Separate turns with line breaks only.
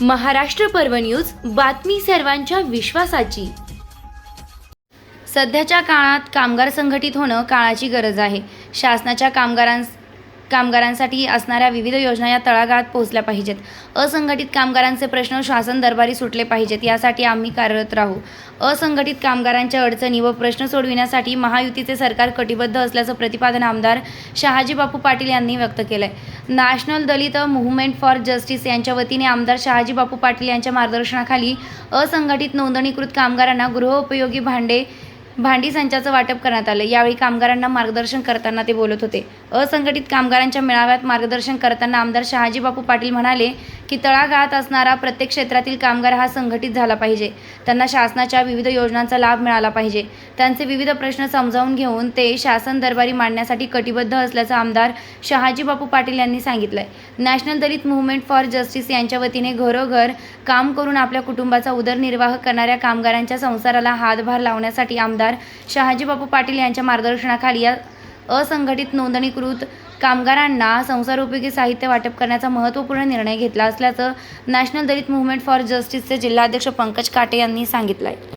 महाराष्ट्र पर्व न्यूज बातमी सर्वांच्या विश्वासाची. सध्याच्या काळात कामगार संघटित होणं काळाची गरज आहे. शासनाच्या कामगारां कामगारांसाठी असणाऱ्या विविध योजना या तळागाळात पोहोचल्या पाहिजेत. असंघटित कामगारांचे प्रश्न शासन दरबारी सुटले पाहिजेत यासाठी आम्ही कार्यरत राहू. असंघटित कामगारांच्या अडचणी व प्रश्न सोडविण्यासाठी महायुतीचे सरकार कटिबद्ध असल्याचं प्रतिपादन आमदार शहाजी बापू पाटील यांनी व्यक्त केलंय. National Dalit movement for justice यांच्या वतीने आमदार शहाजी बापू पाटील यांच्या मार्गदर्शनाखाली असंघटित नोंदणीकृत कामगारांना गृहोपयोगी भांडे भांडी संचाचं वाटप करण्यात आलं. यावेळी कामगारांना मार्गदर्शन करताना ते बोलत होते. असंघटित कामगारांच्या मेळाव्यात मार्गदर्शन करताना आमदार शहाजी बापू पाटील म्हणाले की तळागाळात असणारा प्रत्येक क्षेत्रातील कामगार हा संघटित झाला पाहिजे. त्यांना शासनाच्या विविध योजनांचा लाभ मिळाला पाहिजे. त्यांचे विविध प्रश्न समजावून घेऊन ते शासन दरबारी मांडण्यासाठी कटिबद्ध असल्याचं आमदार शहाजी बापू पाटील यांनी सांगितलंय. National Dalit movement for justice यांच्या वतीने घरोघर काम करून आपल्या कुटुंबाचा उदरनिर्वाह करणाऱ्या कामगारांच्या संसाराला हातभार लावण्यासाठी आमदार कामगार शहाजीबापू पाटील यांच्या मार्गदर्शनाखाली या असंघटित नोंदणीकृत कामगारांना संसारोपयोगी साहित्य वाटप करण्याचा महत्त्वपूर्ण निर्णय घेतला असल्याचं नॅशनल दलित मुवमेंट फॉर जस्टिसचे जिल्हाध्यक्ष पंकज काटे यांनी सांगितलं आहे